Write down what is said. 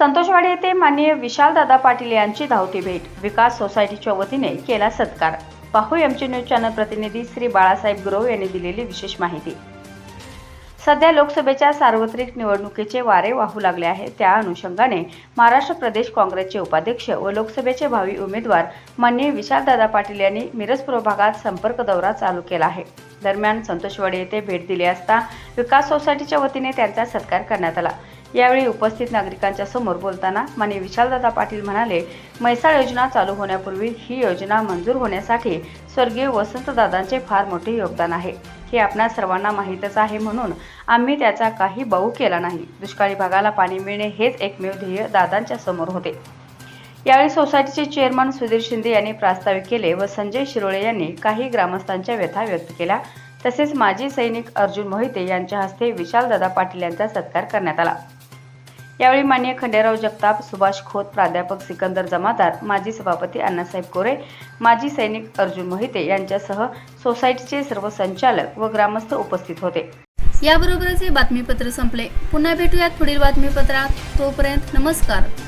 संतोषवाडी येथे माननीय विशालदादा पाटील यांची धावती भेट. विकास सोसायटीच्या वतीने केला सत्कार. पाहू एमचे न्यूज चॅनल प्रतिनिधी श्री बाळासाहेब गुरव यांनी दिलेली विशेष माहिती. सध्या लोकसभेच्या सार्वत्रिक निवडणुकीचे वारे वाहू लागले आहे त्या अनुषंगाने महाराष्ट्र प्रदेश काँग्रेसचे उपाध्यक्ष व लोकसभेचे भावी उमेदवार माननीय विशालदादा पाटील यांनी मिरज भागात संपर्क दौरा चालू केला आहे. दरम्यान संतोषवाडी येथे भेट दिली असता विकास सोसायटीच्या वतीने त्यांचा सत्कार करण्यात आला. यावेळी उपस्थित नागरिकांच्या समोर बोलताना माननीय विशालदादा पाटील म्हणाले म्हैसाळ योजना चालू होण्यापूर्वी ही योजना मंजूर होण्यासाठी स्वर्गीय वसंतदादांचे फार मोठे योगदान आहे. हे आपणा सर्वांना माहीतच आहे म्हणून आम्ही त्याचा काही बाऊ केला नाही. दुष्काळी भागाला पाणी मिळणे हेच एकमेव ध्येय दादांच्या समोर होते. यावेळी सोसायटीचे चेअरमन सुधीर शिंदे यांनी प्रास्ताविक केले व संजय शिरोळे यांनी काही ग्रामस्थांच्या व्यथा व्यक्त केल्या. तसेच माजी सैनिक अर्जुन मोहिते यांच्या हस्ते विशालदादा पाटील यांचा सत्कार करण्यात आला. यावेळी मान्य खंडेराव जगताप सुभाष खोत प्राध्यापक सिकंदर जमादार माजी सभापती अण्णासाहेब कोरे माजी सैनिक अर्जुन मोहिते यांच्यासह सोसायटीचे सर्व संचालक व ग्रामस्थ उपस्थित होते. याबरोबरच हे बातमीपत्र संपले. पुन्हा भेटूयात पुढील बातमीपत्रात. तोपर्यंत नमस्कार.